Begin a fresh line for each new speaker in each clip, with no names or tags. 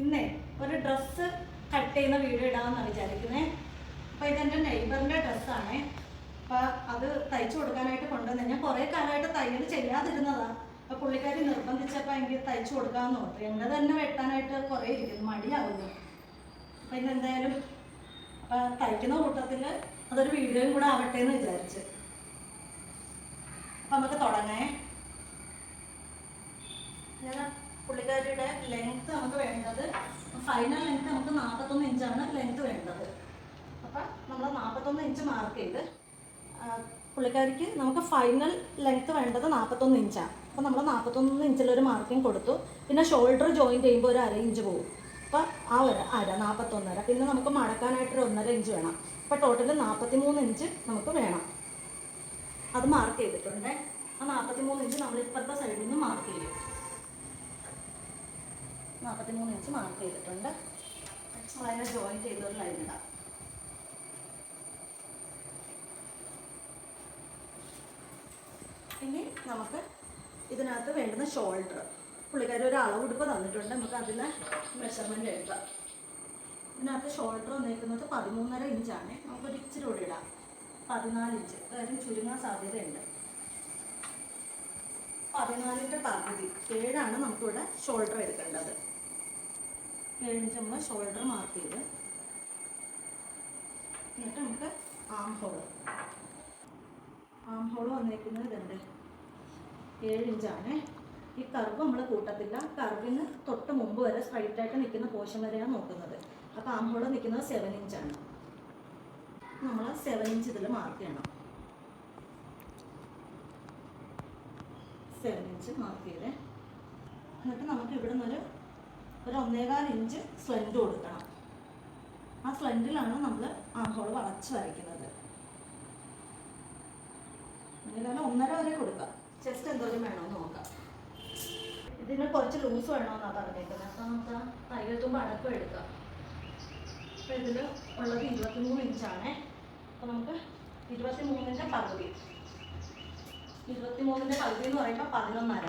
ഇന്നേ ഒരു dress cut ചെയ്യുന്ന വീഡിയോ ഇടാമെന്നാണ് വിചാരിക്കുന്നത് അപ്പോൾ ഇതെന്റെ നെയ്ബറിന്റെ ഡ്രസ്സാണേ അപ്പോൾ അത് തയ്ച്ചു കൊടുക്കാനായിട്ട് കൊണ്ടുവന്നത് ഞാൻ കുറേ കാലമായിട്ട് തയ്യൽ ചെയ്യാതിരുന്നതാണ് അപ്പോൾ പുള്ളിക്കാരി നിർബന്ധിച്ചപ്പോൾ എനിക്ക് തയ്ച്ചു കൊടുക്കാമെന്ന് ഓർത്തു. എന്റെ തന്നെ വെട്ടാനായിട്ട് കുറേ ഇരിക്കുന്നു. മടിയാവുന്നു. അപ്പോൾ ഇന്നെന്തായാലും അപ്പോൾ തയ്ക്കുന്ന കൂട്ടത്തിൽ അതൊരു വീഡിയോയും കൂടെ ആവട്ടെ എന്ന് വിചാരിച്ച്. അപ്പം നമുക്ക് തുടങ്ങേ പുള്ളിക്കാരിയുടെ ലെങ്ത് നമുക്ക് വേണ്ടത് ഫൈനൽ ലെങ്ത് നമുക്ക് നാൽപ്പത്തൊന്ന് ഇഞ്ചാണ് ലെങ്ത് വേണ്ടത്. അപ്പം നമ്മൾ നാൽപ്പത്തൊന്ന് ഇഞ്ച് മാർക്ക് ചെയ്ത് പുള്ളിക്കാരിക്ക് നമുക്ക് ഫൈനൽ ലെങ്ത് വേണ്ടത് നാൽപ്പത്തൊന്ന് ഇഞ്ചാണ് അപ്പം നമ്മൾ നാൽപ്പത്തൊന്ന് ഇഞ്ചിലൊരു മാർക്കിംഗ് കൊടുത്തു. പിന്നെ ഷോൾഡർ ജോയിൻ ചെയ്യുമ്പോൾ ഒരു അര ഇഞ്ച് പോകും. അപ്പം ആ ഒരു അര നാൽപ്പത്തൊന്നര പിന്നെ നമുക്ക് മടക്കാനായിട്ടൊരു ഒന്നര ഇഞ്ച് വേണം. അപ്പം ടോട്ടൽ നാൽപ്പത്തി മൂന്ന് ഇഞ്ച് നമുക്ക് വേണം. അത് മാർക്ക് ചെയ്തിട്ടുണ്ട്. ആ നാൽപ്പത്തി മൂന്ന് ഇഞ്ച് നമ്മൾ ഇപ്പുറത്തെ സൈഡിൽ നിന്ന് മാർക്ക് ചെയ്യും. നാൽപ്പത്തി മൂന്ന് ഇഞ്ച് മാർക്ക് ചെയ്തിട്ടുണ്ട്. അതിനെ ജോയിൻ ചെയ്തൊരു ലൈൻ ഇടാം. ഇനി നമുക്ക് ഇതിനകത്ത് വേണ്ടുന്ന ഷോൾഡർ പുള്ളിക്കാരി ഒരു അളവെടുപ്പ് തന്നിട്ടുണ്ട്. നമുക്ക് അതിന് മെഷർമെന്റ് എടുക്കാം ഇതിനകത്ത് ഷോൾഡർ വന്നിരിക്കുന്നത് പതിമൂന്നര ഇഞ്ചാണ് നമുക്കൊരു ഇച്ചിരി കൂടി ഇടാം. പതിനാല് ഇഞ്ച്. അതായത് ചുരുങ്ങാൻ സാധ്യതയുണ്ട്. പതിനാലിന്റെ പകുതി. ഏഴാണ് നമുക്കിവിടെ ഷോൾഡർ എടുക്കേണ്ടത്. ഇഞ്ച് നമ്മൾ ഷോൾഡർ മാർക്ക് ചെയ്ത് എന്നിട്ട് നമുക്ക് ആം ഹോൾ ആം ഹോൾ വന്നിരിക്കുന്നത് ഇതുണ്ട് ഏഴ് ഇഞ്ചാണ് ഈ കർവ് നമ്മൾ കൂട്ടത്തില്ല. കർവിന് തൊട്ട് മുമ്പ് വരെ സ്ട്രൈറ്റ് ആയിട്ട് നിൽക്കുന്ന പോർഷൻ വരെയാണ് നോക്കുന്നത്. അപ്പോൾ ആം ഹോൾ നിൽക്കുന്നത് സെവൻ ഇഞ്ചാണ് നമ്മൾ സെവൻ ഇഞ്ച് ഇതിൽ മാർക്ക് ചെയ്യണം. സെവൻ ഇഞ്ച് മാർക്ക് ചെയ്തേ. എന്നിട്ട് നമുക്ക് ഇവിടെ നിന്നൊരു ഒരു ഒന്നേകാൽ ഇഞ്ച് സ്ലെൻഡ് കൊടുക്കണം. ആ സ്ലെൻഡിലാണ് നമ്മൾ ആംഹോൾ വളച്ച് വരയ്ക്കുന്നത്. ഒന്നേകാലം ഒന്നര വരെ കൊടുക്കാം. ചെസ്റ്റ് എന്തോരം വേണമെന്ന് നോക്കാം. ഇതിന് കുറച്ച് ലൂസ് വേണമെന്നാണ് പറഞ്ഞേക്കുന്നത് അപ്പോൾ നമുക്ക് തയ്യൽ തുമ്പ് അടക്കം എടുക്കാം. അപ്പൊ ഇതിൽ ഉള്ളത് ഇരുപത്തിമൂന്ന് ഇഞ്ചാണേ. അപ്പോൾ നമുക്ക് ഇരുപത്തി മൂന്നിന്റെ പകുതി. ഇരുപത്തി മൂന്നിന്റെ പകുതി എന്ന് പറയുമ്പോൾ പതിനൊന്നര.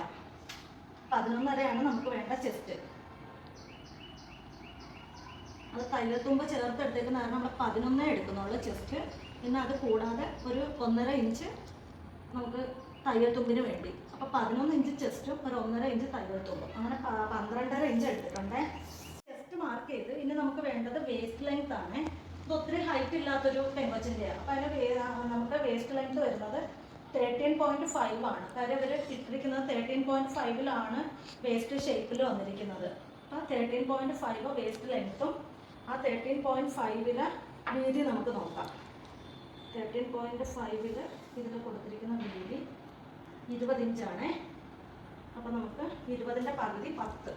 പതിനൊന്നരയാണ് നമുക്ക് വേണ്ട ചെസ്റ്റ് അത് തയ്യൽത്തുമ്പ് ചേർത്തെടുത്തേക്കുന്ന കാരണം നമ്മൾ പതിനൊന്നേ എടുക്കുന്നുള്ളൂ ചെസ്റ്റ്. പിന്നെ അത് കൂടാതെ ഒരു ഒന്നര ഇഞ്ച് നമുക്ക് തയ്യൽത്തുമ്പിന് വേണ്ടി. അപ്പോൾ പതിനൊന്ന് ഇഞ്ച് ചെസ്റ്റും ഒരു ഒന്നര ഇഞ്ച് തയ്യൽത്തുമ്പും അങ്ങനെ പന്ത്രണ്ടര ഇഞ്ച് എടുത്തിട്ടുണ്ടേ. ചെസ്റ്റ് മാർക്ക് ചെയ്ത് ഇനി നമുക്ക് വേണ്ടത് വേസ്റ്റ് ലെങ്ത് ആണ്. ഇത് ഒത്തിരി ഹൈറ്റ് ഇല്ലാത്തൊരു പെങ്കൊച്ചിന്റെയാണ് അപ്പോൾ അതിന് നമുക്ക് വേസ്റ്റ് ലെങ്ത് വരുന്നത് തേർട്ടീൻ പോയിന്റ് ഫൈവ് ആണ്. കാര്യം ഇവർ ഇട്ടിരിക്കുന്നത് തേർട്ടീൻ പോയിന്റ് ഫൈവിലാണ് വേസ്റ്റ് ഷേപ്പിൽ വന്നിരിക്കുന്നത്. അപ്പോൾ തേർട്ടീൻ പോയിന്റ് ഫൈവ് വേസ്റ്റ് ലെങ്ത്തും ആ തേർട്ടീൻ പോയിന്റ് ഫൈവിൽ വീതി നമുക്ക് നോക്കാം. തേർട്ടീൻ പോയിന്റ് ഫൈവിൽ ഇതിൽ കൊടുത്തിരിക്കുന്ന വീതി ഇരുപത് ഇഞ്ചാണേ അപ്പോൾ നമുക്ക് ഇരുപതിന്റെ പകുതി പത്ത്.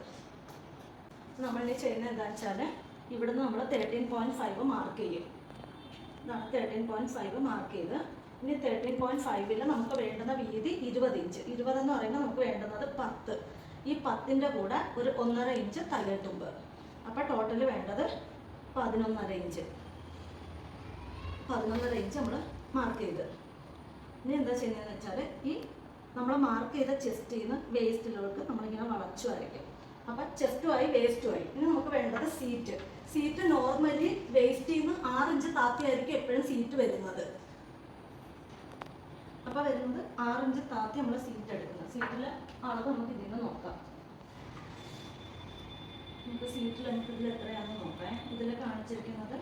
ഇനി ചെയ്യുന്നത് എന്താ വെച്ചാൽ ഇവിടുന്ന് നമ്മൾ തേർട്ടീൻ പോയിന്റ് ഫൈവ് മാർക്ക് ചെയ്യും. ഇതാണ് തേർട്ടീൻ പോയിന്റ് ഫൈവ് മാർക്ക് ചെയ്ത് ഇനി തേർട്ടീൻ പോയിന്റ് ഫൈവിൽ നമുക്ക് വേണ്ടുന്ന വീതി ഇരുപത് ഇഞ്ച് ഇരുപത് എന്ന് പറയുമ്പോൾ നമുക്ക് വേണ്ടുന്നത് പത്ത്. ഈ പത്തിന്റെ കൂടെ ഒരു ഒന്നര ഇഞ്ച് തയ്യൽ തുമ്പ്. അപ്പോൾ ടോട്ടൽ വേണ്ടത് പതിനൊന്നര ഇഞ്ച് പതിനൊന്നര ഇഞ്ച് നമ്മൾ മാർക്ക് ചെയ്ത്. ഇനി എന്താ ചെയ്യുന്നതെന്ന് വെച്ചാൽ ഈ നമ്മൾ മാർക്ക് ചെയ്ത ചെസ്റ്റിൽ നിന്ന് വേസ്റ്റിലോട്ട് നമ്മളിങ്ങനെ വളച്ചു വരയ്ക്കും. അപ്പം ചെസ്റ്റുമായി വേസ്റ്റുമായി ഇനി നമുക്ക് വേണ്ടത് സീറ്റ് സീറ്റ് നോർമലി വേസ്റ്റിൽ നിന്ന് ആറ് ഇഞ്ച് താത്തിയായിരിക്കും എപ്പോഴും സീറ്റ് വരുന്നത്. അപ്പോൾ വരുന്നത് ആറ് ഇഞ്ച് താത്തി നമ്മൾ സീറ്റ് എടുക്കുന്നത്. സീറ്റിലെ അളവ് നമുക്ക് ഇതിൽ നിന്ന് നോക്കാം. നമുക്ക് സീറ്റ് ലെങ്ത് ഇതിൽ എത്രയാണെന്ന് നോക്കാം. ഇതിൽ കാണിച്ചിരിക്കുന്നത്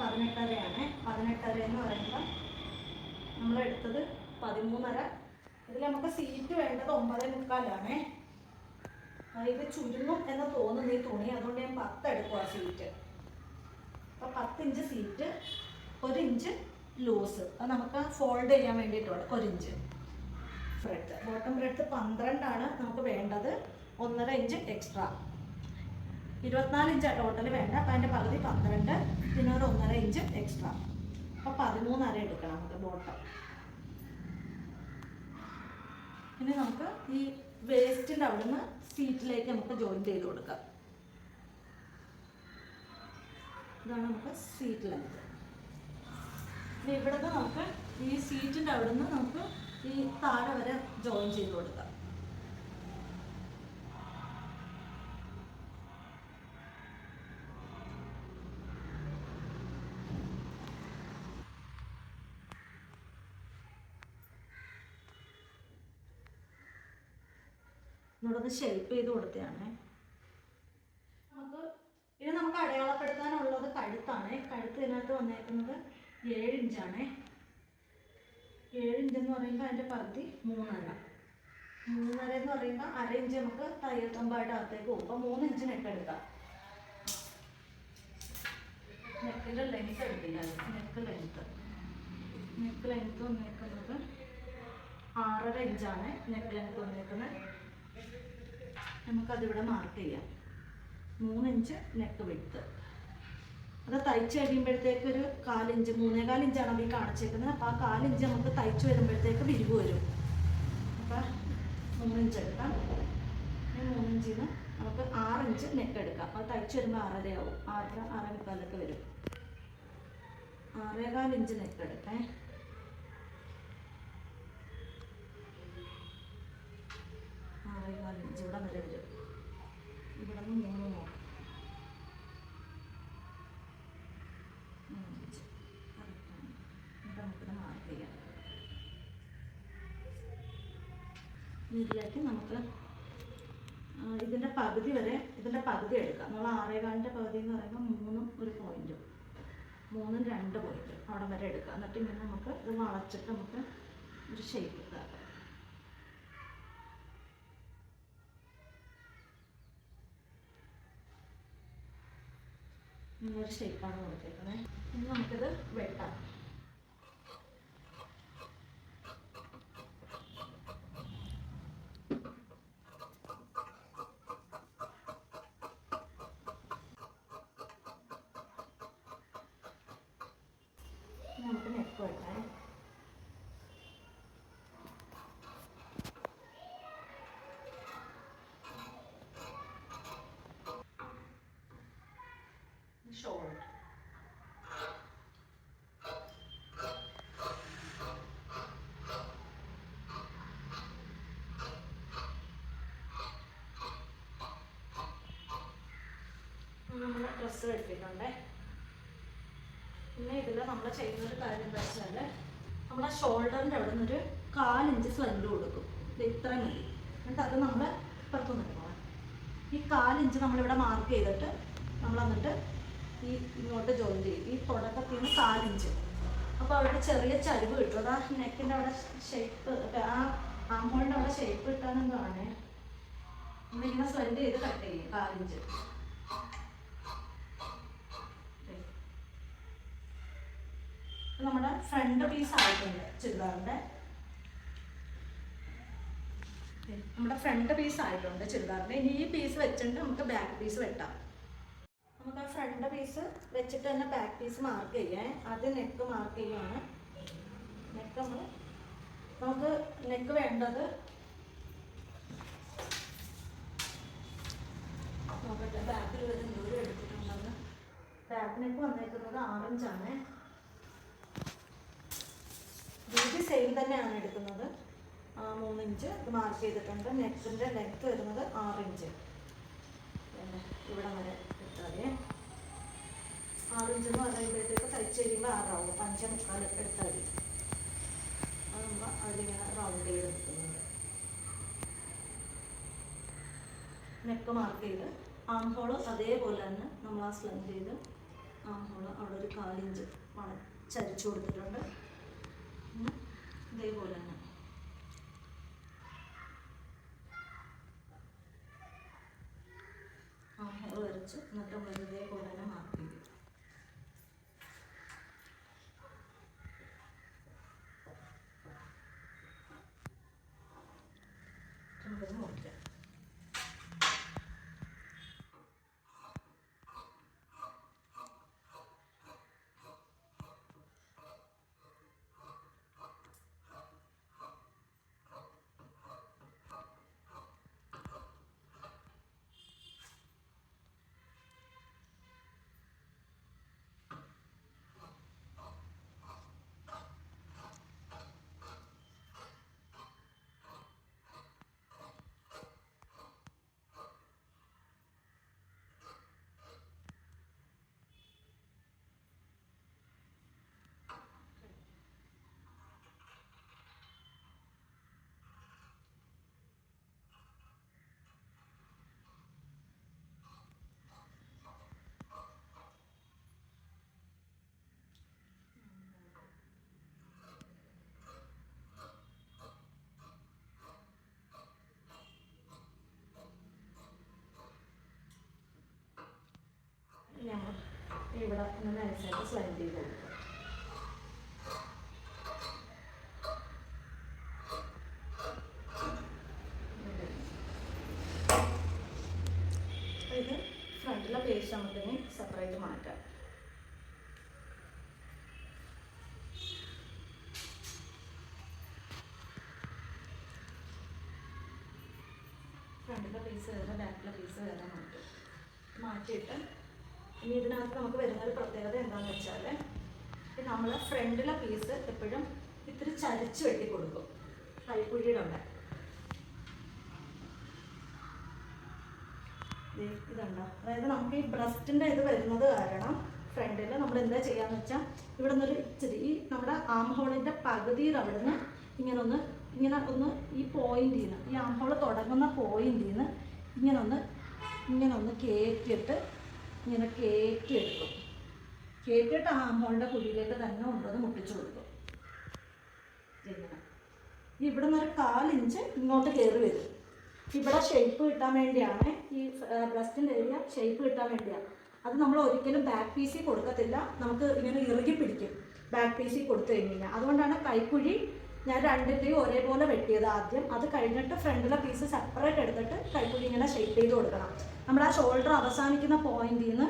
പതിനെട്ടരയാണ്. പതിനെട്ടര എന്ന് പറയുമ്പോൾ നമ്മൾ എടുത്തത് പതിമൂന്നര. ഇതിൽ നമുക്ക് സീറ്റ് വേണ്ടത് ഒമ്പതേ മുക്കാലാണേ. ഇത് ചുരുങ്ങും എന്ന് തോന്നുന്നു ഈ തുണി. അതുകൊണ്ട് ഞാൻ പത്ത് എടുക്കുക സീറ്റ് അപ്പോൾ പത്ത് ഇഞ്ച് സീറ്റ് ഒരു ഇഞ്ച് ലൂസ് അത് നമുക്ക് ഫോൾഡ് ചെയ്യാൻ വേണ്ടിയിട്ടുള്ള ഒരു ഇഞ്ച്. ബ്രെഡ് ബോട്ടം ബ്രെഡ് പന്ത്രണ്ടാണ് നമുക്ക് വേണ്ടത്. ഒന്നര ഇഞ്ച് എക്സ്ട്രാ ഇരുപത്തിനാല് ഇഞ്ച് ടോട്ടൽ വേണ്ട. അപ്പം അതിന്റെ പകുതി പന്ത്രണ്ട് പിന്നെ ഒരു ഒന്നര ഇഞ്ച് എക്സ്ട്രാ അപ്പം പതിമൂന്നര എടുക്കണം നമുക്ക് ബോട്ടം ഇനി നമുക്ക് ഈ വേസ്റ്റിന്റെ അവിടുന്ന് സീറ്റിലേക്ക് നമുക്ക് ജോയിൻ ചെയ്ത് കൊടുക്കാം. ഇതാണ് നമുക്ക് സീറ്റ് ലെങ്ത് ഇവിടുന്ന് നമുക്ക് ഈ സീറ്റിന്റെ അവിടുന്ന് നമുക്ക് ഈ താഴെ വരെ ജോയിൻ ചെയ്ത് കൊടുക്കാം. ഇവിടെ ഒന്ന് ഷേപ്പ് ചെയ്ത് കൊടുത്തതാണേ. നമുക്ക് ഇനി നമുക്ക് അടയാളപ്പെടുത്താനുള്ളത് കഴുത്താണ്. കഴുത്ത് ഇതിനകത്ത് വന്നേക്കുന്നത് ഏഴ് ഇഞ്ചാണ് ഏഴ് ഇഞ്ച് എന്ന് പറയുമ്പോൾ അതിന്റെ പകുതി മൂന്നര. മൂന്നര എന്ന് പറയുമ്പോൾ അര ഇഞ്ച് നമുക്ക് തയ്യൽ തുമ്പായിട്ട് അകത്തേക്ക് പോകും. അപ്പോൾ മൂന്ന് ഇഞ്ച് നെക്ക് എടുക്കാം. നെക്കിന്റെ ലെങ്ത് എടുക്കില്ല നെക്ക് ലെങ്ത് നെക്ക് ലെങ്ത് വന്നേക്കുന്നത് ആറര ഇഞ്ചാണ് നെക്ക് ലെങ്ത് വന്നേക്കുന്നത് നമുക്കതിവിടെ മാർക്ക് ചെയ്യാം. മൂന്ന് ഇഞ്ച് നെക്ക് വിട്ട് അത് തയ്ച്ച് കഴിയുമ്പോഴത്തേക്ക് ഒരു കാലിഞ്ച് മൂന്നേ കാലിഞ്ചാണ് അവർ കാണിച്ചേക്കുന്നത്. അപ്പോൾ ആ കാലിഞ്ച് നമുക്ക് തയ്ച്ച് വരുമ്പോഴത്തേക്ക് വിരിവ് വരും. അപ്പം മൂന്നിഞ്ച് എടുക്കാം. ഈ നിന്ന് നമുക്ക് ആറിഞ്ച് നെക്ക് എടുക്കാം. അത് തയ്ച്ച് വരുമ്പോൾ ആറരയാവും. ആറര ആറേ മുക്കാലൊക്കെ വരും. ആറേകാൽ ഇഞ്ച് നെക്ക് എടുക്കേ. ആറേകാൽ ഇഞ്ച് ഇവിടെ വരെ വരും ഇവിടെ നിന്ന് മൂന്ന് നോക്കാം മൂന്നിഞ്ച് കറക്റ്റാണ് എന്നിട്ട് ഇതിലേക്ക് നമുക്ക് ഇതിന്റെ പകുതി വരെ ഇതിന്റെ പകുതി എടുക്കാം നമ്മൾ ആറേകാലിന്റെ പകുതി എന്ന് പറയുമ്പോൾ മൂന്നും ഒരു പോയിന്റും മൂന്നും രണ്ട് പോയിന്റും അവിടെ വരെ എടുക്കാം. എന്നിട്ട് ഇങ്ങനെ നമുക്ക് ഇത് വളച്ചിട്ട് നമുക്ക് ഒരു ഷേപ്പ് ഇതാക്കാം ഇങ്ങനെ ഒരു ഷേപ്പാണ് കൊടുത്തേക്കുന്നത് ഇനി നമുക്കിത് വെട്ടാം ഇനി നമുക്ക് നെക്ക് വെട്ടാം ഷോൾഡർ നമ്മൾ ഡ്രസ്സ് എടുത്തിട്ടുണ്ടേ. പിന്നെ ഇതിൽ നമ്മൾ ചെയ്യുന്ന ഒരു കാര്യം എന്താ വെച്ചാൽ നമ്മൾ ആ ഷോൾഡറിന്റെ അവിടെ നിന്നൊരു കാലിഞ്ച് സ്ലൈഡ് കൊടുക്കും. ഇത് ഇത്രയും മതി. എന്നിട്ട് അത് നമ്മൾ പുറത്തുനിന്ന് നിൽക്കണം ഈ കാലിഞ്ച് നമ്മളിവിടെ മാർക്ക് ചെയ്തിട്ട് നമ്മൾ എന്നിട്ട് ഈ ഇങ്ങോട്ട് ജോയിൻ ചെയ്യും. ഈ തുടക്കത്തിൽ നിന്ന് കാലിഞ്ച്. അപ്പോൾ അവിടെ ചെറിയ ചരിവ് കിട്ടും. അത് നെക്കിന്റെ അവിടെ ഷേപ്പ് ആ ആമ്പോളിന്റെ അവിടെ ഷേപ്പ് കിട്ടാനെന്താണ് നമ്മളിങ്ങനെ സ്ലെൻഡ് ചെയ്ത് കട്ട് ചെയ്യും കാലിഞ്ച്. നമ്മുടെ ഫ്രണ്ട് പീസ് ആയിട്ടുണ്ട് ചുരിദാറിന്റെ നമ്മുടെ ഫ്രണ്ട് പീസ് ആയിട്ടുണ്ട് ചുരിദാറിന്റെ ഇനി ഈ പീസ് വെച്ചിട്ട് നമുക്ക് ബാക്ക് പീസ് വെട്ടാം. നമുക്ക് ആ ഫ്രണ്ട് പീസ് വെച്ചിട്ട് തന്നെ ബാക്ക് പീസ് മാർക്ക് ചെയ്യാം. അത് നെക്ക് മാർക്ക് ചെയ്യുവാണ്. നെക്ക് നമ്മൾ നമുക്ക് നെക്ക് വേണ്ടത് നോക്കട്ടെ ബാക്കിൽ വരും ദൂരം എടുത്തിട്ടുണ്ടെന്ന്. ബാക്ക് നെക്ക് വന്നേക്കുന്നത് ആറഞ്ചാണ് വീതി സെയിം തന്നെയാണ് എടുക്കുന്നത്. ആ, മൂന്നിഞ്ച് ഇത് മാർക്ക് ചെയ്തിട്ടുണ്ട്. നെക്കിന്റെ ലെങ്ത് വരുന്നത് ആറിഞ്ച് ഇവിടെ വരെ. എടുത്താലേ ആറിഞ്ച് എന്ന് പറയുമ്പോഴത്തേക്ക് തയ്ച്ച് കഴിയുമ്പോൾ ആറാവും അഞ്ച് മുക്കാൽ എടുത്താൽ മതി. അത് അതിലിങ്ങനെ റൗണ്ട് ചെയ്ത് എടുക്കുന്നുണ്ട് നെക്ക് മാർക്ക് ചെയ്ത് ആം ഹോൾ അതേപോലെ തന്നെ നമ്മൾ ആ ചെയ്ത് ആം ഹോൾ അവിടെ ഒരു കാലിഞ്ച് വള ചരിച്ചു കൊടുത്തിട്ടുണ്ട്. ഇതേപോലെ തന്നെ. ആ വരച്ച് എന്നിട്ട് ഇതേപോലെ തന്നെ മാർക്ക് ചെയ്യും നമുക്കത് മുറിക്കാം ഇങ്ങനെ നൈസായിട്ട് സ്ലൈഡ് ചെയ്ത് അപ്പോൾ ഇത് ഫ്രണ്ടിലെ പേസ്റ്റ് നമുക്കിനി സെപ്പറേറ്റ് മാറ്റാം. ഫ്രണ്ടിലെ പീസ് വേറെ ബാക്കിലെ പീസ് വേറെ മാറ്റും. മാറ്റിയിട്ട് ഇതിനകത്ത് നമുക്ക് വരുന്ന ഒരു പ്രത്യേകത എന്താണെന്ന് വെച്ചാൽ നമ്മൾ ഫ്രണ്ടിലെ പീസ് എപ്പോഴും ഇത്തിരി ചരിച്ച് വെട്ടി കൊടുക്കും. കൈക്കുഴിയുടെ ഉണ്ട് ഇതുണ്ടോ? അതായത് നമുക്ക് ഈ ബ്രസ്റ്റിന്റെ ഇത് വരുന്നത് കാരണം ഫ്രണ്ടിൽ നമ്മൾ എന്താ ചെയ്യാന്ന് വെച്ചാൽ ഇവിടെ നിന്നൊരു ഇച്ചിരി ഈ നമ്മുടെ ആം ഹോളിന്റെ പകുതിയിൽ അവിടെ നിന്ന് ഇങ്ങനെ ഒന്ന് ഇങ്ങനെ ഒന്ന് ഈ പോയിന്റിൽ നിന്ന് ഈ ആം ഹോൾ തുടങ്ങുന്ന പോയിന്റിൽ നിന്ന് ഇങ്ങനെ ഒന്ന് ഇങ്ങനെ ഒന്ന് ഇങ്ങനെ കയറ്റിയെടുക്കും കയറ്റിയിട്ട് ആ അമ്മോളുടെ കുഴിയിലേക്ക് തന്നെ കൊണ്ടുവന്ന് മുട്ടിച്ചു കൊടുക്കും. ഇങ്ങനെ. ഇവിടെ നിന്ന് ഒരു കാലിഞ്ച് ഇങ്ങോട്ട് കയറി വരും. ഇവിടെ ഷേപ്പ് കിട്ടാൻ വേണ്ടിയാണ് ഈ ബ്രസ്റ്റിന്റെ ഏരിയ ഷേപ്പ് കിട്ടാൻ വേണ്ടിയാണ്. അത് നമ്മൾ ഒരിക്കലും ബാക്ക് പീസിൽ കൊടുക്കത്തില്ല. നമുക്ക് ഇങ്ങനെ ഇറുകി പിടിക്കും. ബാക്ക് പീസിൽ കൊടുത്തു കഴിഞ്ഞാൽ അതുകൊണ്ടാണ് കൈക്കുഴി ഞാൻ രണ്ടിന്റെയും ഒരേപോലെ വെട്ടിയത് ആദ്യം. അത് കഴിഞ്ഞിട്ട് ഫ്രണ്ടിലെ പീസ് സെപ്പറേറ്റ് എടുത്തിട്ട് കൈക്കുഴി ഇങ്ങനെ ഷേപ്പ് ചെയ്ത് കൊടുക്കണം. നമ്മൾ ആ ഷോൾഡർ അവസാനിക്കുന്ന പോയിന്റിൽ നിന്ന്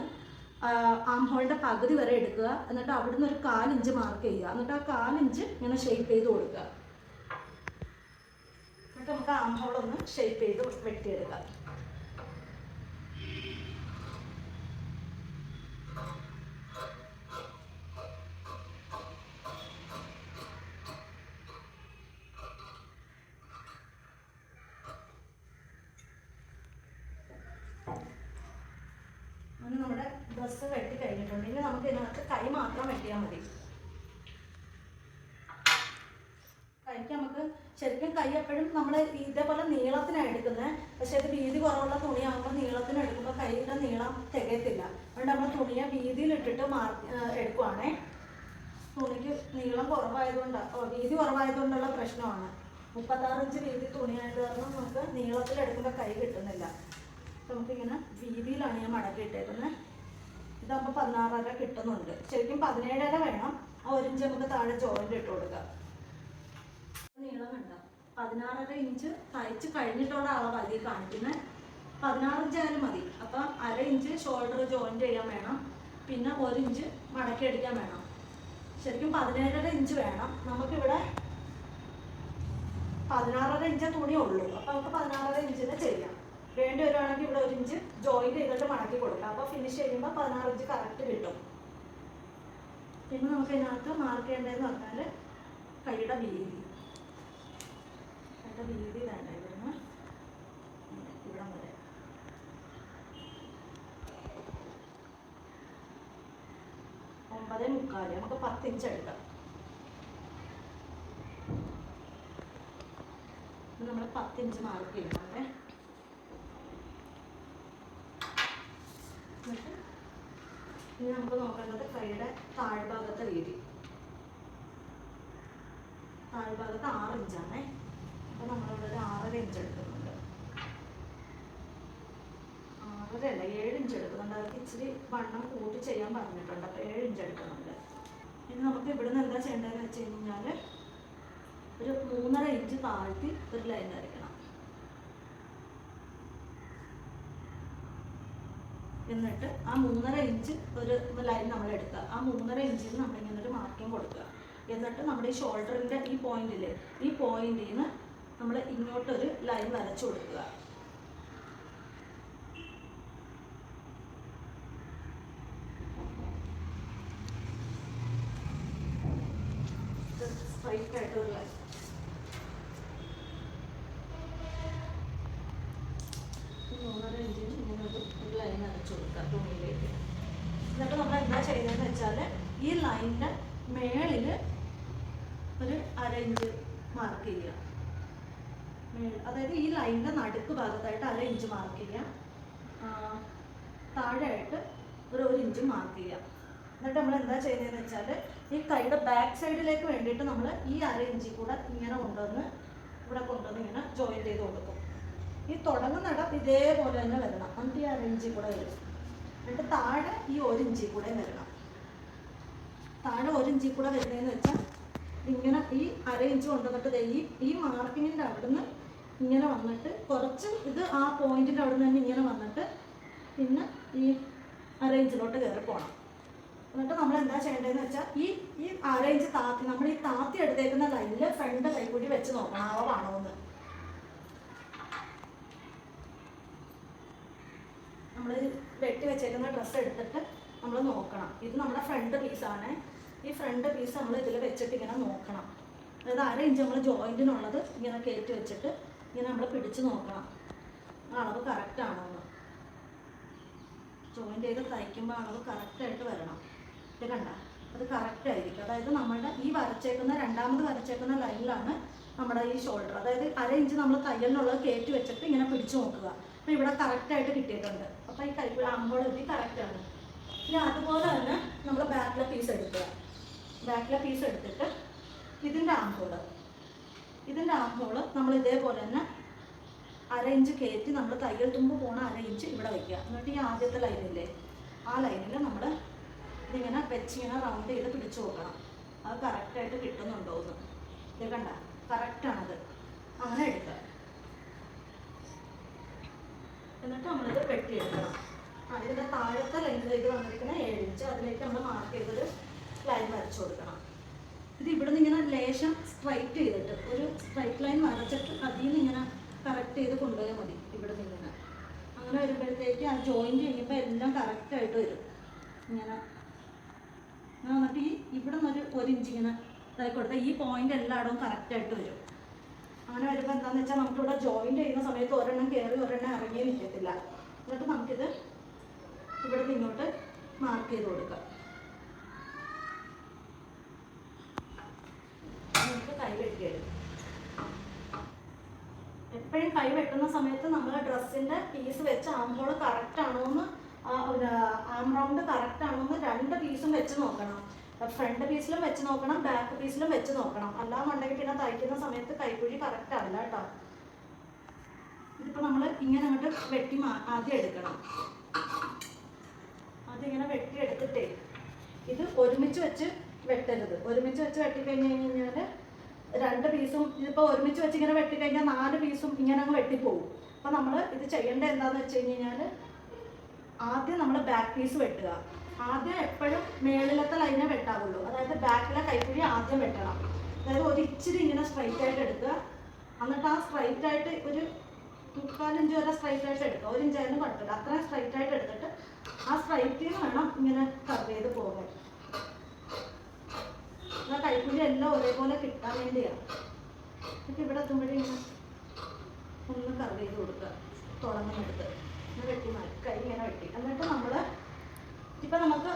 ആം പകുതി വരെ എടുക്കുക. എന്നിട്ട് അവിടുന്ന് ഒരു കാലിഞ്ച് മാർക്ക് ചെയ്യുക. എന്നിട്ട് ആ കാലിഞ്ച് ഇങ്ങനെ ഷേപ്പ് ചെയ്ത് കൊടുക്കുക. എന്നിട്ട് നമുക്ക് ആം ഹോളൊന്ന് ഷേപ്പ് ചെയ്ത് വെട്ടിയെടുക്കാം അങ്ങനെ നമ്മുടെ ഡ്രസ്സ് വെട്ടി കഴിഞ്ഞിട്ടുണ്ട് ഇനി നമുക്ക് ഇതിനകത്ത് കൈ മാത്രം വെട്ടിയാൽ മതി കൈക്ക് നമുക്ക് ശരിക്കും കൈ എപ്പോഴും നമ്മൾ ഇതേപോലെ നീളത്തിനാണ് എടുക്കുന്നത്. പക്ഷേ ഇത് വീതി കുറവുള്ള തുണിയാകുമ്പോൾ നീളത്തിന് എടുക്കുമ്പോൾ കൈയുടെ നീളം തികയത്തില്ല. അതുകൊണ്ട് നമ്മൾ തുണിയെ വീതിയിലിട്ടിട്ട് മാർ എടുക്കുവാണേ. തുണിക്ക് നീളം കുറവായതുകൊണ്ടാണ് ഓ വീതി കുറവായതുകൊണ്ടുള്ള പ്രശ്നമാണ്. മുപ്പത്താറ് ഇഞ്ച് വീതി തുണിയായത് കാരണം നമുക്ക് നീളത്തിൽ എടുക്കുമ്പോൾ കൈ കിട്ടുന്നില്ല. നമുക്കിങ്ങനെ വീതിയിലാണ് ഞാൻ മടക്കി ഇട്ടേക്കുന്നത് ഇതാകുമ്പോൾ പതിനാറര കിട്ടുന്നുണ്ട്. ശരിക്കും പതിനേഴര വേണം. ആ ഒരു ഇഞ്ച് നമുക്ക് താഴെ ജോയിന്റ് ഇട്ട് കൊടുക്കാം. നീളം പതിനാറര ഇഞ്ച് തയ്ച്ച് കഴിഞ്ഞിട്ടുള്ള അളവ് അതിൽ കാണിക്കുന്നത് ആയാലും മതി. അപ്പം അര ഇഞ്ച് ഷോൾഡർ ജോയിന്റ് ചെയ്യാൻ വേണം. പിന്നെ ഒരു ഇഞ്ച് മടക്കി അടിക്കാൻ വേണം. ശരിക്കും പതിനേഴര ഇഞ്ച് വേണം. നമുക്കിവിടെ പതിനാറര ഇഞ്ച് തുണി ഉള്ളൂ. അപ്പം നമുക്ക് പതിനാറര ഇഞ്ചിന് ചെയ്യാം. വേണ്ടി വരുവാണെങ്കിൽ ഇവിടെ ഒരു ഇഞ്ച് ജോയിൻ ചെയ്തിട്ട് മടക്കി കൊടുക്കാം. അപ്പോൾ ഫിനിഷ് ചെയ്യുമ്പോൾ പതിനാറ് ഇഞ്ച് കറക്റ്റ് കിട്ടും. പിന്നെ നമുക്ക് ഇതിനകത്ത് മാർക്ക് ചെയ്യേണ്ടതെന്ന് പറഞ്ഞാൽ കൈയുടെ വീതി. വീതി വേണ്ട ഇവിടുന്ന് ഇവിടം വരെ. ഒമ്പതേ മുക്കാൽ. നമുക്ക് പത്ത് ഇഞ്ച് എടുക്കാം നമ്മൾ പത്ത് ഇഞ്ച് മാർക്ക് ചെയ്യുന്നുണ്ട് ഇനി നമുക്ക് നോക്കേണ്ടത് കൈയുടെ താഴ്ഭാഗത്തെ വീതി. താഴ്ഭാഗത്ത് ആറ് ഇഞ്ചാണേ ഒരു ആറര ഇഞ്ച് എടുക്കുന്നുണ്ട്. ആറര അല്ല ഏഴ് ഇഞ്ച് എടുക്കുന്നുണ്ട്. അതൊക്കെ ഇച്ചിരി വണ്ണം കൂട്ടി ചെയ്യാൻ പറഞ്ഞിട്ടുണ്ട്. അപ്പോൾ ഏഴ് ഇഞ്ച് എടുക്കുന്നുണ്ട്. ഇനി നമുക്ക് ഇവിടുന്ന് എന്താ ചെയ്യേണ്ടതെന്ന് വെച്ച് കഴിഞ്ഞാൽ ഒരു മൂന്നര ഇഞ്ച് താഴ്ത്തി ഒരു ലൈൻ വരയ്ക്കണം. എന്നിട്ട് ആ മൂന്നര ഇഞ്ച് ഒരു ലൈൻ നമ്മൾ എടുക്കുക. ആ മൂന്നര ഇഞ്ചിൽ നമ്മൾ ഇങ്ങനെ ഒരു മാർക്കിംഗ് കൊടുക്കുക. എന്നിട്ട് നമ്മുടെ ഈ ഷോൾഡറിന്റെ ഈ പോയിന്റിൽ ഈ പോയിന്റിൽ നിന്ന് നമ്മൾ ഇങ്ങോട്ടൊരു ലൈൻ വരച്ചു കൊടുക്കുക. ഒരു ലൈൻ വരച്ചു എന്നിട്ട് നമ്മൾ എന്താ ചെയ്യുന്നതെന്ന് വെച്ചാൽ ഈ ലൈനിന്റെ മേളിൽ ഒരു അര ഇഞ്ച് മാർക്ക് ചെയ്യുക. അതായത് ഈ ലൈനിന്റെ നടുക്ക് ഭാഗത്തായിട്ട് അര ഇഞ്ച് മാർക്ക് ചെയ്യാം താഴെയായിട്ട് ഒരു ഒരു ഇഞ്ച് മാർക്ക് ചെയ്യാം എന്നിട്ട് നമ്മൾ എന്താ ചെയ്യുന്നതെന്ന് വെച്ചാൽ ഈ കൈയുടെ ബാക്ക് സൈഡിലേക്ക് വേണ്ടിയിട്ട് നമ്മൾ ഈ അര ഇഞ്ചിൽ കൂടെ ഇങ്ങനെ കൊണ്ടുവന്ന് ഇവിടെ കൊണ്ടുവന്ന് ഇങ്ങനെ ജോയിൻ ചെയ്ത് കൊടുക്കും. ഈ തുടങ്ങുന്നിടം ഇതേപോലെ തന്നെ വരണം. എന്നിട്ട് ഈ അര ഇഞ്ചിൽ കൂടെ വരും. എന്നിട്ട് താഴെ ഈ ഒരു ഇഞ്ചിൽ കൂടെ വരണം. താഴെ ഒരു ഇഞ്ചിൽ കൂടെ വരുന്നതെന്ന് വെച്ചാൽ ഇങ്ങനെ ഈ അര ഇഞ്ച് കൊണ്ടുവന്നിട്ട് ഈ ഈ മാർക്കിങ്ങിന്റെ അവിടുന്ന് ഇങ്ങനെ വന്നിട്ട് കുറച്ച് ഇത് ആ പോയിന്റിന്റെ അവിടെ നിന്ന് ഇങ്ങനെ വന്നിട്ട് പിന്നെ ഈ അരേഞ്ചിലോട്ട് കയറി പോകണം എന്നിട്ട് നമ്മൾ എന്താ ചെയ്യേണ്ടതെന്ന് വെച്ചാൽ ഈ ഈ അരേഞ്ച് താത്തി നമ്മൾ ഈ താത്തി എടുത്തേക്കുന്ന ലൈനിൽ ഫ്രണ്ട് കൂടി വെച്ച് നോക്കണം. അളവാണോ എന്ന്. നമ്മൾ വെട്ടി വെച്ചേക്കുന്ന ഡ്രസ്സ് എടുത്തിട്ട് നമ്മൾ നോക്കണം. ഇത് നമ്മുടെ ഫ്രണ്ട് പീസാണ് ഈ ഫ്രണ്ട് പീസ് നമ്മൾ ഇതിൽ വെച്ചിട്ട് ഇങ്ങനെ നോക്കണം. അതായത് അര ഇഞ്ച് നമ്മൾ ജോയിന്റിനുള്ളത് ഇങ്ങനെ കയറ്റി വെച്ചിട്ട് ഇങ്ങനെ നമ്മൾ പിടിച്ച് നോക്കണം. അളവ് കറക്റ്റാണോ എന്ന് ജോയിന്റ് ചെയ്ത് തയ്ക്കുമ്പോൾ അളവ് കറക്റ്റായിട്ട് വരണം. ഇത് കണ്ട? അത് കറക്റ്റ് ആയിരിക്കും. അതായത് നമ്മുടെ ഈ വരച്ചേക്കുന്ന രണ്ടാമത് വരച്ചേക്കുന്ന ലൈനിലാണ് നമ്മുടെ ഈ ഷോൾഡർ അതായത് അര ഇഞ്ച് നമ്മൾ തയ്യലിനുള്ളത് കയറ്റി വെച്ചിട്ട് ഇങ്ങനെ പിടിച്ചു നോക്കുക. അപ്പം ഇവിടെ കറക്റ്റായിട്ട് കിട്ടിയിട്ടുണ്ട്. അപ്പം ഈ കൈ ആകുമ്പോൾ കറക്റ്റാണ് ഇനി അതുപോലെ തന്നെ നമ്മൾ ബാക്കിലെ പീസ് എടുക്കുക. ബാക്കിലെ പീസ് എടുത്തിട്ട് ഇതിന്റെ ആംഹോൾ ഇതിന്റെ ആംഹോൾ നമ്മൾ ഇതേപോലെ തന്നെ അര ഇഞ്ച് കയറ്റി നമ്മൾ തയ്യൽ തുമ്പ് പോണ അര ഇഞ്ച് ഇവിടെ വയ്ക്കുക എന്നിട്ട് ഈ ആദ്യത്തെ ലൈനില്ലേ ആ ലൈനിൽ നമ്മൾ ഇതിങ്ങനെ വെച്ച് ഇങ്ങനെ റൗണ്ട് ചെയ്ത് പിടിച്ചു നോക്കണം അത് കറക്റ്റായിട്ട് കിട്ടുന്നുണ്ടോ എന്ന്. ഇത് കണ്ട? കറക്റ്റാണത് അങ്ങനെ എടുക്കുക. എന്നിട്ട് നമ്മളിത് വെട്ടിയെടുക്കണം. എടുക്കണം അതിന്റെ താഴത്തെ ലൈനിലേക്ക് വന്നിരിക്കുന്ന ഏഴ് ഇഞ്ച് അതിലേക്ക് നമ്മൾ മാർക്ക് ചെയ്തൊരു ലൈൻ വരച്ചു കൊടുക്കണം. ഇത് ഇവിടെ നിന്ന് ഇങ്ങനെ ലേശം സ്ട്രൈറ്റ് ചെയ്തിട്ട് ഒരു സ്ട്രൈറ്റ് ലൈൻ വരച്ചിട്ട് അതിൽ നിന്ന് ഇങ്ങനെ കറക്റ്റ് ചെയ്ത് കൊണ്ടുപോയാൽ മതി ഇവിടെ നിന്ന് ഇങ്ങനെ. അങ്ങനെ വരുമ്പോഴത്തേക്ക് ആ ജോയിന്റ് ചെയ്യുമ്പോൾ എല്ലാം കറക്റ്റായിട്ട് വരും. ഇങ്ങനെ. അങ്ങനെ വന്നിട്ട് ഈ ഇവിടെ നിന്നൊരു ഒരു ഇഞ്ച് ഇങ്ങനെ ഇതായി കൊടുത്താൽ ഈ പോയിന്റ് എല്ലായിടവും കറക്റ്റായിട്ട് വരും. അങ്ങനെ വരുമ്പോൾ എന്താണെന്ന് വെച്ചാൽ നമുക്കിവിടെ ജോയിന്റ് ചെയ്യുന്ന സമയത്ത് ഒരെണ്ണം കയറി ഒരെണ്ണം ഇറങ്ങി നിൽക്കത്തില്ല എന്നിട്ട് നമുക്കിത് ഇവിടെ നിന്നോട്ട് മാർക്ക് ചെയ്ത് കൊടുക്കാം. നമുക്ക് കൈ വെട്ടിയെടുക്കും. എപ്പോഴും കൈ വെട്ടുന്ന സമയത്ത് നമ്മൾ ഡ്രസ്സിന്റെ പീസ് വെച്ച് ആംഹോൾ കറക്റ്റ് ആണോ എന്ന് ആം റൗണ്ട് കറക്റ്റ് ആണോ എന്ന് രണ്ട് പീസും വെച്ച് നോക്കണം. ഫ്രണ്ട് പീസിലും വെച്ച് നോക്കണം ബാക്ക് പീസിലും വെച്ച് നോക്കണം. അല്ലാന്നുണ്ടെങ്കിൽ പിന്നെ തയ്ക്കുന്ന സമയത്ത് കൈക്കുഴി കറക്റ്റ് ആവില്ല കേട്ടോ. ഇതിപ്പോൾ നമ്മൾ ഇങ്ങനെ അങ്ങോട്ട് വെട്ടി ആദ്യം എടുക്കണം. ആദ്യം ഇങ്ങനെ വെട്ടി എടുത്തിട്ടേ ഇത് ഒരുമിച്ച് വെച്ച് വെട്ടരുത്. ഒരുമിച്ച് വെച്ച് വെട്ടിക്കഴിഞ്ഞ് കഴിഞ്ഞാൽ രണ്ട് പീസും ഇതിപ്പോൾ ഒരുമിച്ച് വെച്ച് ഇങ്ങനെ വെട്ടിക്കഴിഞ്ഞാൽ നാല് പീസും ഇങ്ങനെ അങ്ങ് വെട്ടിപ്പോവും. അപ്പോൾ നമ്മൾ ഇത് ചെയ്യേണ്ടത് എന്താണെന്ന് വെച്ച് കഴിഞ്ഞ് കഴിഞ്ഞാൽ ആദ്യം നമ്മൾ ബാക്ക് പീസ് വെട്ടുക. ആദ്യം എപ്പോഴും മേളിലത്തെ ലൈനെ വെട്ടാവുള്ളൂ. അതായത് ബാക്കിലെ കൈക്കുഴി ആദ്യം വെട്ടണം. അതായത് ഒരു ഇച്ചിരി ഇങ്ങനെ സ്ട്രൈറ്റ് ആയിട്ട് എടുക്കുക. എന്നിട്ട് ആ സ്ട്രൈറ്റ് ആയിട്ട് ഒരു മുക്കാലിഞ്ച് വരെ സ്ട്രൈറ്റ് ആയിട്ട് എടുക്കുക. ഒരു ഇഞ്ചായാലും കുഴപ്പമില്ല. അത്രയും സ്ട്രൈറ്റ് ആയിട്ട് എടുത്തിട്ട് ആ സ്ട്രൈറ്റിൽ വേണം ഇങ്ങനെ കർവ് ചെയ്ത് പോകാൻ. എന്നാൽ കൈക്കൂലി എല്ലാം ഒരേപോലെ കിട്ടാൻ വേണ്ടിയാണ് എന്നിട്ട് ഇവിടെ എത്തുമ്പോഴേ ഇങ്ങനെ ഒന്ന് കറി ചെയ്ത് കൊടുക്കുക. തുടങ്ങുന്നിടത്ത്. ഇങ്ങനെ വെട്ടി മാറ്റി. കൈ ഇങ്ങനെ വെട്ടി. എന്നിട്ട് നമ്മൾ ഇപ്പം നമുക്ക്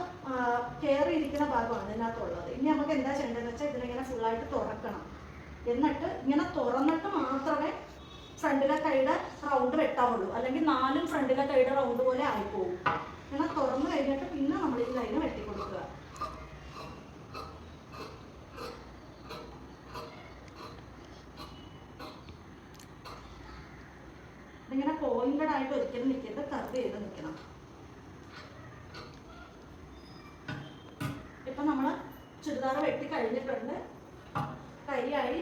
കയറി ഇരിക്കുന്ന ഭാഗമാണ് ഇതിനകത്തുള്ളത്. ഇനി നമുക്ക് എന്താ ചെയ്യേണ്ടതെന്ന് വെച്ചാൽ ഇതിനിങ്ങനെ ഫുള്ളായിട്ട് തുറക്കണം. എന്നിട്ട് ഇങ്ങനെ തുറന്നിട്ട് മാത്രമേ ഫ്രണ്ടിലെ കൈയുടെ റൗണ്ട് വെട്ടാവുള്ളൂ. അല്ലെങ്കിൽ നാലും ഫ്രണ്ടിലെ കൈയുടെ റൗണ്ട് പോലെ ആയിപ്പോവും. ഇങ്ങനെ തുറന്നു കഴിഞ്ഞിട്ട് പിന്നെ നമ്മൾ ഈ ലൈന് വെട്ടി കൊടുക്കുക ഇതിങ്ങനെ പോയിന്റഡ് ആയിട്ട് ഒരിക്കലും കർവ് ചെയ്ത് നിൽക്കണം. ഇപ്പം നമ്മൾ ചുരിദാർ വെട്ടി കഴിഞ്ഞിട്ടുണ്ട്. കൈയായി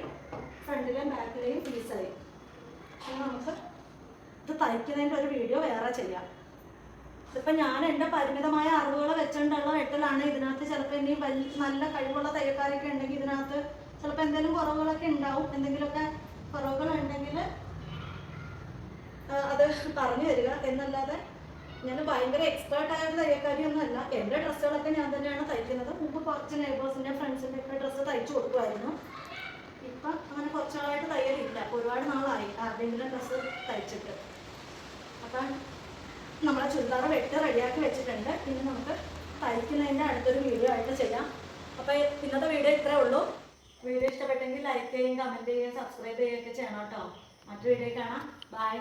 ഫ്രണ്ടിലെയും ബാക്കിലെയും പീസായി. ഇനി നമുക്ക് ഇത് തയ്ക്കുന്നതിന്റെ ഒരു വീഡിയോ വേറെ ചെയ്യാം. ഇപ്പം ഞാൻ എന്റെ പരിമിതമായ അറിവുകൾ വെച്ചുകൊണ്ടുള്ള വെട്ടലാണ് ഇതിനകത്ത് ചിലപ്പോൾ ഇനി വലിയ നല്ല കഴിവുള്ള തയ്യക്കാരൊക്കെ ഉണ്ടെങ്കിൽ ഇതിനകത്ത് ചിലപ്പോൾ എന്തെങ്കിലും കുറവുകളൊക്കെ ഉണ്ടാവും. എന്തെങ്കിലുമൊക്കെ കുറവുകൾ ഉണ്ടെങ്കിൽ അത് പറഞ്ഞു തരിക. എന്നല്ലാതെ ഞാൻ ഭയങ്കര എക്സ്പേർട്ട് ആയ ഒരു തയ്യക്കാരിയൊന്നുമല്ല എന്റെ ഡ്രസ്സുകളൊക്കെ ഞാൻ തന്നെയാണ് തയ്ക്കുന്നത്. മുമ്പ് കുറച്ച് നെയ്ബേഴ്സിന്റെ ഫ്രണ്ട്സിന്റെ ഒക്കെ ഡ്രസ്സ് തയ്ച്ചു കൊടുക്കുമായിരുന്നു. ഇപ്പം അങ്ങനെ കുറച്ചാളായിട്ട് തയ്യലില്ല. ഒരുപാട് നാളായി ആരുടെയെങ്കിലും ഡ്രസ്സ് തയ്ച്ചിട്ട്. അപ്പം നമ്മളെ ചുരിദാർ വെട്ട് റെഡിയാക്കി വെച്ചിട്ടുണ്ട്. ഇനി നമുക്ക് തയ്ക്കുന്നതിന്റെ അടുത്തൊരു വീഡിയോ ആയിട്ട് ചെയ്യാം. അപ്പോൾ ഇന്നത്തെ വീഡിയോ ഇത്രേ ഉള്ളൂ. വീഡിയോ ഇഷ്ടപ്പെട്ടെങ്കിൽ ലൈക്ക് ചെയ്യുകയും കമന്റ് ചെയ്യുകയും സബ്സ്ക്രൈബ് ചെയ്യുകയൊക്കെ ചെയ്യണം കേട്ടോ. മറ്റു വീഡിയോ കാണാം. ബൈ